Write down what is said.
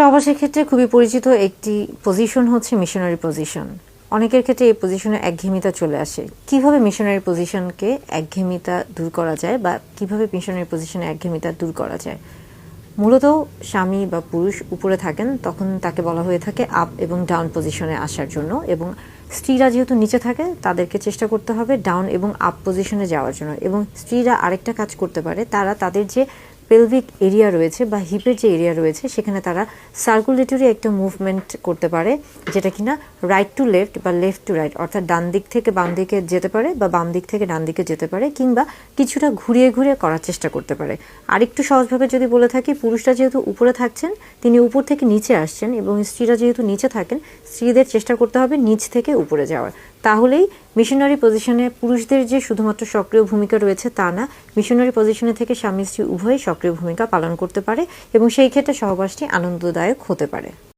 সহবাসের ক্ষেত্রে খুবই পরিচিত একটি পজিশন হচ্ছে মিশনারি পজিশন অনেকের ক্ষেত্রে এই পজিশনে একঘেয়েমিতা চলে আসে। কীভাবে মিশনারি পজিশনকে একঘেয়েমিতা দূর করা যায় বা কীভাবে মিশনারি পজিশনে একঘেয়েমিতা দূর করা যায়? মূলত স্বামী বা পুরুষ উপরে থাকেন, তখন তাকে বলা হয়ে থাকে আপ এবং ডাউন পজিশনে আসার জন্য এবং স্ত্রীরা যেহেতু নিচে থাকে, তাদেরকে চেষ্টা করতে হবে ডাউন এবং আপ পজিশনে যাওয়ার জন্য এবং স্ত্রীরা আরেকটা কাজ করতে পারে, তারা তাদের যে পেলভিক এরিয়া রয়েছে বা হিপের যে এরিয়া রয়েছে, সেখানে তারা সার্কুলেটরি একটা মুভমেন্ট করতে পারে, যেটা কিনা রাইট টু লেফট বা লেফট টু রাইট অর্থাৎ ডান দিক থেকে বাম দিকে যেতে পারে বা বাম দিক থেকে ডান দিকে যেতে পারে, কিংবা কিছুটা ঘুরিয়ে ঘুরিয়ে করার চেষ্টা করতে পারে। আরেকটু সহজভাবে যদি বলে থাকি, পুরুষরা যেহেতু উপরে থাকছেন, তিনি উপর থেকে নিচে আসছেন এবং স্ত্রীরা যেহেতু নিচে থাকেন, স্ত্রীদের চেষ্টা করতে হবে নিচ থেকে উপরে যাওয়ার। তাহলেই মিশনারি পজিশনে পুরুষদের যে শুধুমাত্র সক্রিয় ভূমিকা রয়েছে তা না মিশনারি পজিশনে থেকে স্বামী স্ত্রী উভয়ই সক্রিয় ভূমিকা পালন করতে পারে এবং সেই ক্ষেত্রে সহবাসটি আনন্দদায়ক হতে পারে।